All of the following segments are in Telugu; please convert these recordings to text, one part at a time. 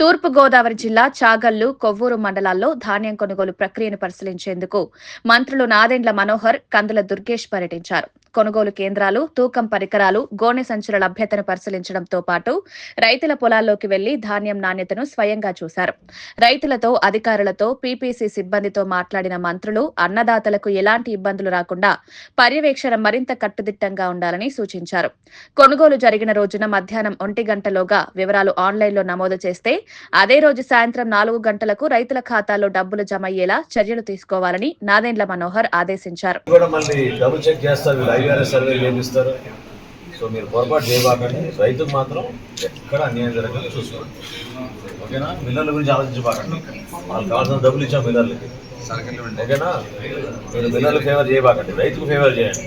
తూర్పు గోదావరి జిల్లా చాగల్లు కొవ్వూరు మండలాల్లో ధాన్యం కొనుగోలు ప్రక్రియను పరిశీలించేందుకు మంత్రులు నాదెండ్ల మనోహర్ కందుల దుర్గేష్ పర్యటించారు. కొనుగోలు కేంద్రాలు తూకం పరికరాలు గోనె సంచుల లభ్యతను పరిశీలించడంతో పాటు రైతుల పొలాల్లోకి వెళ్ళి ధాన్యం నాణ్యతను స్వయంగా చూశారు. రైతులతో అధికారులతో పీపీసీ సిబ్బందితో మాట్లాడిన మంత్రులు అన్నదాతలకు ఎలాంటి ఇబ్బందులు రాకుండా పర్యవేక్షణ మరింత కట్టుదిట్టంగా ఉండాలని సూచించారు. కొనుగోలు జరిగిన రోజున మధ్యాహ్నం ఒంటి గంటలోగా వివరాలు ఆన్లైన్లో నమోదు చేస్తే అదే రోజు సాయంత్రం నాలుగు గంటలకు రైతుల ఖాతాలో డబ్బులు జమ అయ్యేలా చర్యలు తీసుకోవాలని నాదెండ్ల మనోహర్ ఆదేశించారు. ఐఆర్ఎస్ సర్వే చేపిస్తారు. సో మీరు పొరపాటు చేయబాకండి. రైతుకు మాత్రం ఎక్కడ అన్యాయం జరగకుండా చూసుకోండి. ఓకేనా? మిల్లర్ల గురించి ఆలోచించబాకండి. వాళ్ళు కావాల్సిన డబ్బులు ఇచ్చాం మిల్లర్లకి. ఓకేనా? మీరు మిల్లర్లు ఫేవర్ చేయబాకండి. రైతుకు ఫేవర్ చేయండి.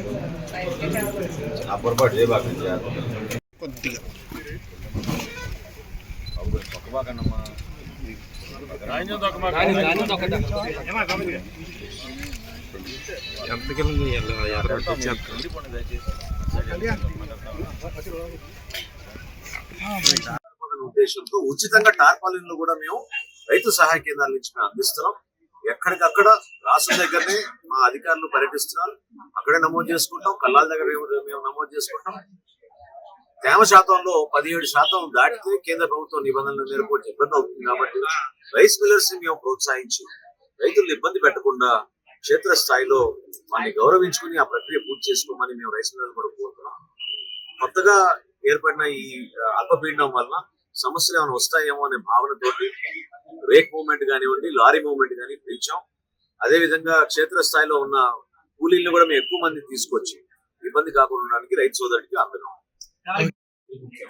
ఆ పొరపాటు చేయబాకండి. కొద్దిగా. వచ్చేస్తాం ఉండిపోండి ఎంతకెళ్ళి ఉద్దేశంతో ఉచితంగా టార్పాలిన్లు కూడా మేము రైతు సహాయ కేంద్రాల నుంచి మేము అందిస్తున్నాం. ఎక్కడికక్కడ రాష్ట్రం దగ్గరనే మా అధికారులు పర్యటిస్తున్నారు. అక్కడే నమోదు చేసుకుంటాం. కల్లాల దగ్గర మేము- నమోదు చేసుకుంటాం. తేమ శాతంలో పదిహేడు శాతం దాటితే కేంద్ర ప్రభుత్వం నిబంధనల మేరకు ఇబ్బంది అవుతుంది కాబట్టి రైస్ మిల్లర్స్ని మేము ప్రోత్సహించి రైతులను ఇబ్బంది పెట్టకుండా క్షేత్ర స్థాయిలో వారిని గౌరవించుకుని ఆ ప్రక్రియ పూర్తి చేసుకోమని మేము రైస్ మిల్లర్లు కూడా కోరుతున్నాం. కొత్తగా ఏర్పడిన ఈ అల్పపీడనం వల్ల సమస్యలు ఏమైనా వస్తాయేమో అనే భావనతోటి రేక్ మూవ్మెంట్ కానివ్వండి లారీ మూవ్మెంట్ కానీ పెంచాం అదే విధంగా క్షేత్ర స్థాయిలో ఉన్న కూలీలను కూడా మేము ఎక్కువ మంది తీసుకొచ్చి ఇబ్బంది కాకుండా ఉండడానికి రైతు సోదరుడికి అందుకున్నాం